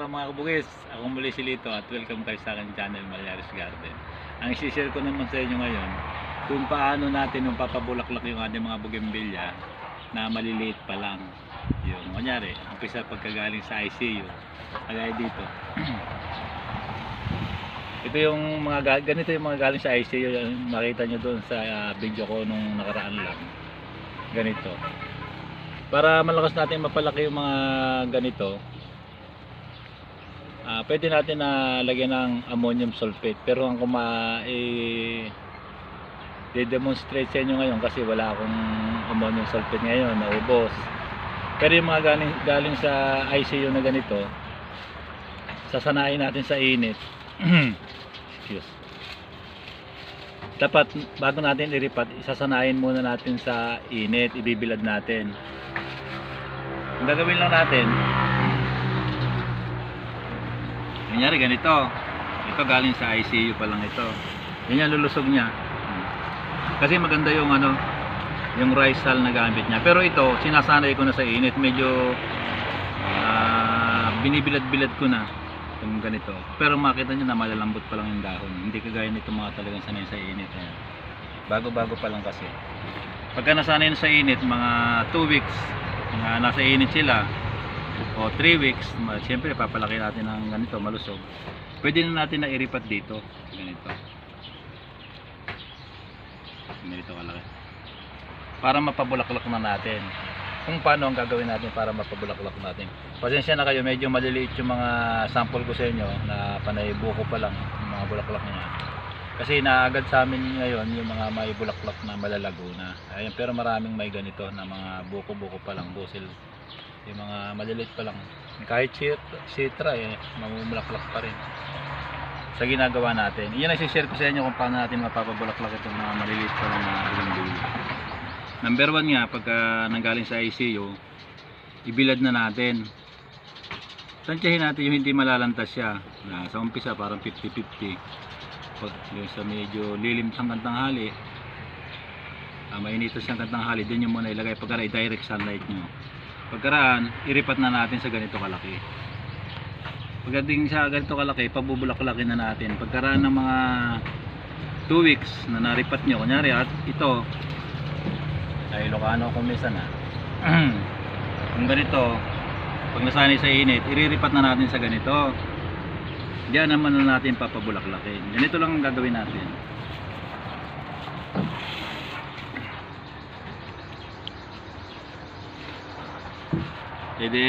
araw mga kabugis, ako muli si Lito at welcome kayo sa aking channel Malyaris Garden. Ang isi-share ko naman sa inyo ngayon kung paano natin yung papabulaklak yung ating mga bougainvillea na maliliit pa lang. Yung kunyari, umpisa pagkagaling sa ICU, kagaya dito. Ito yung mga ga- ganito yung mga galing sa ICU, makita nyo doon sa ah, video ko nung nakaraan lang. Ganito. Para malakas natin mapalaki yung mga ganito, Ah, pwede natin na lagyan ng ammonium sulfate. Pero ang kuma eh de-demonstrate sa inyo ngayon kasi wala akong ammonium sulfate ngayon naubos. Pero yung mga galing, galing sa ICU na ganito sasanayin natin sa init. Excuse. Dapat bago natin iripat isasanayin muna natin sa init ibibilad natin. Ang gagawin lang natin Kunyari ganito. Ito galing sa ICU pa lang ito. Yan yung lulusog niya. Kasi maganda yung ano, yung rice sal na gamit niya. Pero ito, sinasanay ko na sa init. Medyo ah, binibilad-bilad ko na yung ganito. Pero makita niyo na malalambot pa lang yung dahon. Hindi kagaya nito mga talagang sanay sa init. Bago-bago pa lang kasi. Pagka nasanay na sa init, mga 2 weeks, na nasa init sila, o 3 weeks, siyempre papalaki natin ng ganito, malusog. Pwede na natin na iripat dito, ganito. Ganito kalaki. Para mapabulaklak na natin. Kung paano ang gagawin natin para mapabulaklak natin. Pasensya na kayo, medyo maliliit yung mga sample ko sa inyo na panay buko pa lang, yung mga bulaklak niya. Kasi naagad sa amin ngayon yung mga may bulaklak na malalago na. Ayun, pero maraming may ganito na mga buko-buko pa lang, busil yung mga maliliit pa lang. Kahit sit, sitra eh mamumulaklak pa rin. Sa ginagawa natin. Iyan ang share ko sa inyo kung paano natin mapapabulaklak itong mga maliliit pa lang na number one nga pagka nanggaling sa ICU ibilad na natin. Tansyahin natin yung hindi malalantas siya. Na sa umpisa parang 50-50 pag yung sa medyo lilim hanggang tanghali uh, mainitas hanggang tanghali din yung muna ilagay pagka direct sunlight nyo pagkaraan iripat na natin sa ganito kalaki. Pagdating sa ganito kalaki pabubulaklakin na natin. Pagkaraan ng mga 2 weeks na naripat nyo kunyari at ito ay Ilocano kung minsan na kung ganito pag nasanay sa init iriripat na natin sa ganito. Diyan naman na natin papabulaklakin ganito lang ang gagawin natin Pwede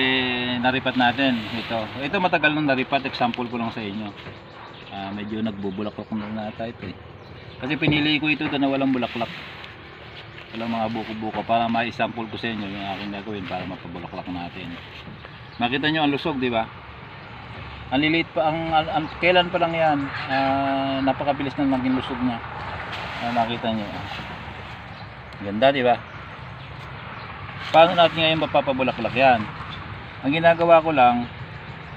naripat natin ito. Ito matagal nang naripat, example ko lang sa inyo. Ah, medyo nagbubulaklak na nata ito eh. Kasi pinili ko ito na walang bulaklak. Walang mga buko-buko para ma-sample ko sa inyo yung aking gagawin para mapabulaklak natin. Makita nyo ang lusog, di ba? Ang liliit pa, ang, ang, ang- kailan pa lang yan, ah, napakabilis na maging lusog niya. Ah, nakita nyo. Ganda, di ba? Paano natin ngayon mapapabulaklak yan? Ang ginagawa ko lang,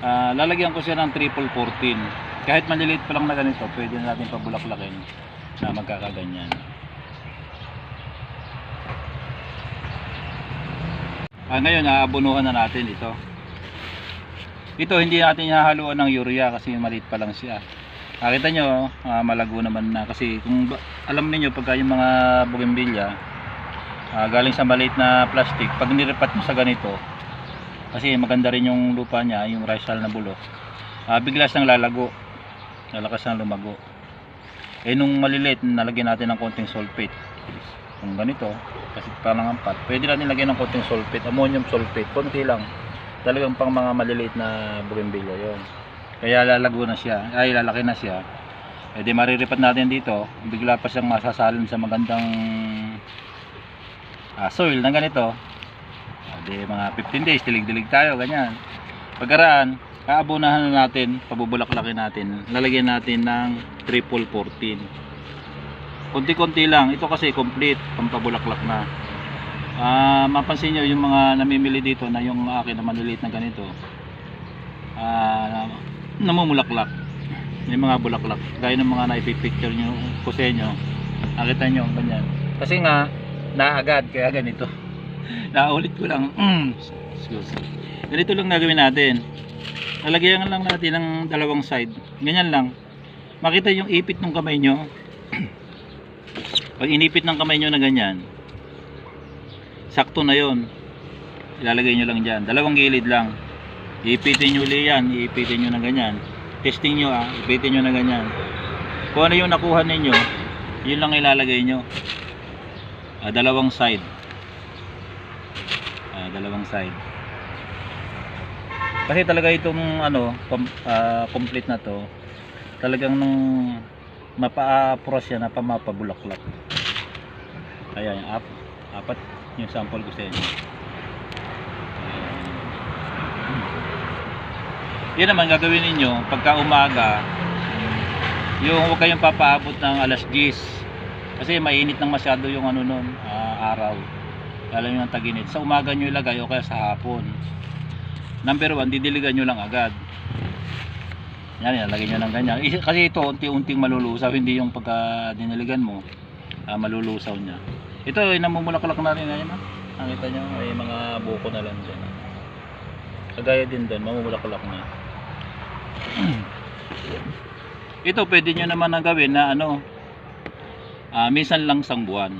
ah, lalagyan ko siya ng triple 14. Kahit maliliit pa lang na ganito, pwede na natin pabulaklakin na magkakaganyan. Ah, ngayon, aabunuhan na natin ito. Ito, hindi natin hahaluan ng urea kasi maliit pa lang siya. Nakita nyo, ah, malago naman na kasi kung alam niyo pagka yung mga bougainvillea, ah, galing sa maliit na plastic, pag niripat mo sa ganito, kasi maganda rin yung lupa niya, yung rice na bulok, ah, bigla siyang lalago, lalakas siyang lumago. Eh nung maliliit, nalagyan natin ng konting sulfate. Kung ganito, kasi parang ampat, pwede natin lagyan ng konting sulfate, ammonium sulfate, konti lang. Talagang pang mga maliliit na bougainvillea yon. Kaya lalago na siya, ay lalaki na siya. Eh di mariripat natin dito, bigla pa siyang masasalin sa magandang ah, soil na ganito. Ah, di mga 15 days dilig-dilig tayo ganyan. Pagkaraan aabonahan na natin pabubulaklakin natin. Lalagyan natin ng triple 14 konti-konti lang. Ito kasi complete pampabulaklak na. Ah mapansin nyo yung mga namimili dito na yung akin na maliliit na ganito. Ah namumulaklak. May mga bulaklak. Gaya ng mga naipipicture nyo inyo nakita nyo ganyan. Kasi nga naagad kaya ganito naulit ko lang mm, excuse ganito lang gagawin natin lalagyan lang natin ng dalawang side. Ganyan lang. Makita yung ipit ng kamay nyo. Pag inipit ng kamay nyo na ganyan, sakto na yon. Ilalagay nyo lang dyan. Dalawang gilid lang. Iipitin nyo uli yan. Iipitin nyo na ganyan. Testing nyo ah. Ipitin nyo na ganyan. Kung ano yung nakuha ninyo, yun lang ilalagay nyo. Ah, dalawang side. Ah, dalawang side. Kasi talaga itong ano, com, ah, complete na to, talagang nung mapa-apros yan, napamapabulaklak. Ayan, ap, apat yung sample ko sa inyo. Yan naman gagawin ninyo pagka umaga, yung huwag kayong papaabot ng alas 10 kasi mainit nang masyado yung ano nun, ah, araw. Lalo yung taginit. Sa umaga nyo ilagay o kaya sa hapon. Number one, didiligan nyo lang agad. Yan, ilagay nyo ng ganyan. Kasi ito, unti-unting malulusaw. Hindi yung pagka diniligan mo, ah, malulusaw niya. Ito, ay namumulaklak na rin. Ayun, ah. Nakita nyo, may mga buko na lang dyan. Kagaya din doon, mamumulaklak na. ito, pwede nyo naman na gawin na ano, ah, minsan lang sang buwan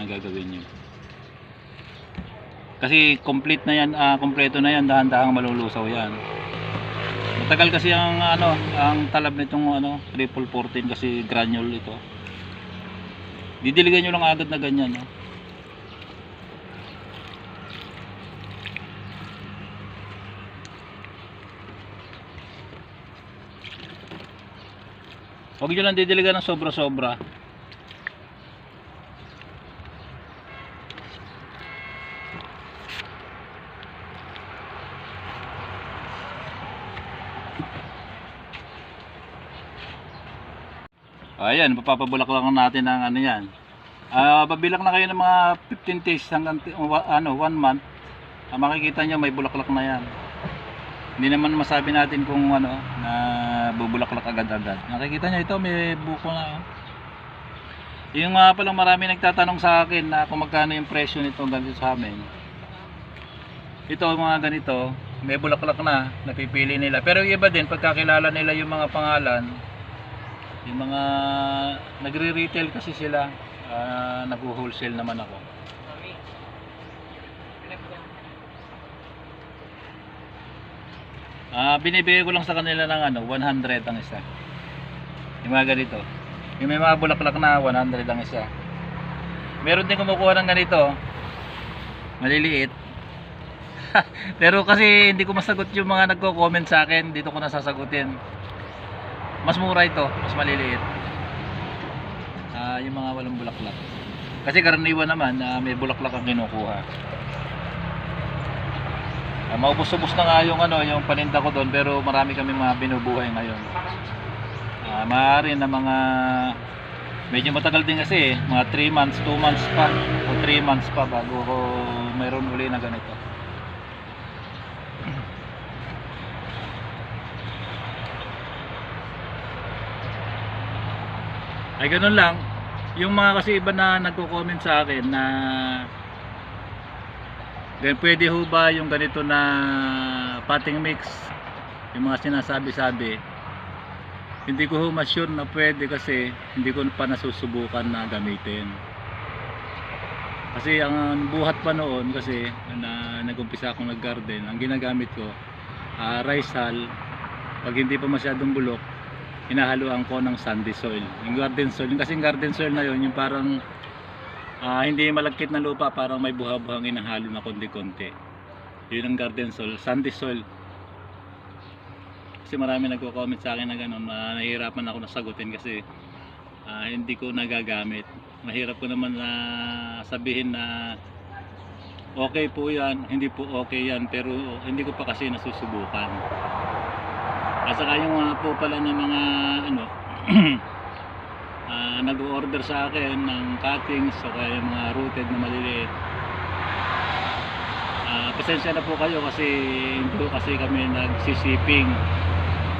na gagawin nyo. Kasi complete na yan, ah, kompleto na yan, dahan-dahang malulusaw yan. Matagal kasi ang ano, ang talab nitong ano, triple 14 kasi granule ito. Didiligan nyo lang agad na ganyan, no? Huwag nyo lang didiligan ng sobra-sobra. Ayan, papapabulaklakan natin ang ano yan. Ah, babilang na kayo ng mga 15 days hanggang ano, 1 month. Ah, makikita nyo may bulaklak na yan. Hindi naman masabi natin kung ano, na bubulaklak agad-agad. Nakikita nyo ito, may buko na. oh. Yung nga palang marami nagtatanong sa akin na kung magkano yung presyo nito ganito sa amin. Ito mga ganito, may bulaklak na, napipili nila. Pero iba din, pagkakilala nila yung mga pangalan, yung mga nagre-retail kasi sila, ah, nag-wholesale naman ako. Ah, binibigay ko lang sa kanila ng ano, 100 ang isa. Yung mga ganito. Yung may mga bulaklak na 100 ang isa. Meron din kumukuha ng ganito. Maliliit. Pero kasi hindi ko masagot yung mga nagko-comment sa akin, dito ko nasasagutin. Mas mura ito, mas maliliit. Ah, yung mga walang bulaklak. Kasi karaniwan naman na may bulaklak ang kinukuha. Ah, maubos-ubos na nga yung ano, yung paninda ko doon pero marami kami mga binubuhay ngayon. Ah, maaari na mga medyo matagal din kasi eh, mga 3 months, 2 months pa o 3 months pa bago mayroon uli na ganito. Ay ganun lang. Yung mga kasi iba na nagko-comment sa akin na then pwede ho ba yung ganito na potting mix? Yung mga sinasabi-sabi. Hindi ko ho ma-sure na pwede kasi hindi ko pa nasusubukan na gamitin. Kasi ang buhat pa noon kasi na nag-umpisa akong nag-garden ang ginagamit ko ah, rice hull pag hindi pa masyadong bulok hinahaluan ko ng sandy soil. Yung garden soil yung kasing garden soil na yun yung parang ah, hindi malagkit na lupa parang may buha-buhang inahalo na konti-konti. Yun ang garden soil sandy soil. Kasi marami nagko-comment sa akin na gano'n na nahihirapan ako na sagutin kasi ah, hindi ko nagagamit. Mahirap ko naman na sabihin na okay po yan hindi po okay yan pero hindi ko pa kasi nasusubukan at saka yung mga po pala ng mga ano ah, nag-order sa akin ng cuttings kaya yung mga rooted na maliliit. Ah, pasensya na po kayo kasi hindi kasi kami nagsisiping.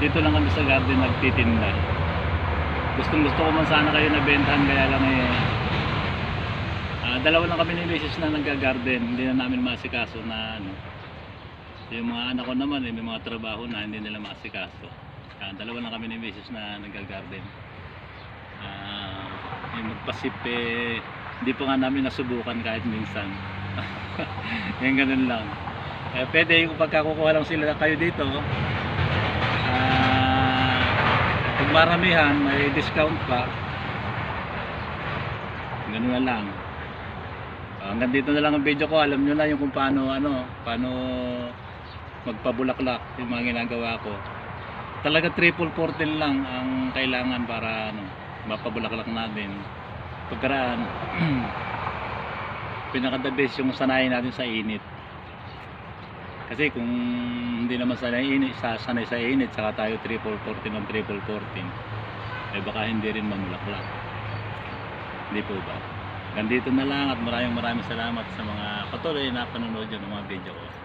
Dito lang kami sa garden nagtitinda. Gustong gusto ko man sana kayo nabentahan kaya lang eh ah, dalawa lang kami ni Mrs. na nagga-garden hindi na namin masikaso na ano Yung mga anak ko naman, eh, may mga trabaho na hindi nila maasikaso. Kaya dalawa lang kami ni Mrs. na nag-garden. Ah, yung magpasip eh, hindi pa nga namin nasubukan kahit minsan. yung ganun lang. Eh, pwede kung pagkakukuha lang sila kayo dito, ah, kung maramihan, may discount pa. Ganun na lang. Hanggang dito na lang ang video ko. Alam nyo na yung kung paano, ano, paano magpabulaklak yung mga ginagawa ko. Talaga triple 14 lang ang kailangan para ano, mapabulaklak natin. Pagkaraan, pinaka the best yung sanayin natin sa init. Kasi kung hindi naman sanay init, sa sanay sa init, saka tayo triple 14 ng triple 14, eh baka hindi rin mamulaklak. Hindi po ba? Ganito na lang at maraming maraming salamat sa mga patuloy na panonood ng mga video ko.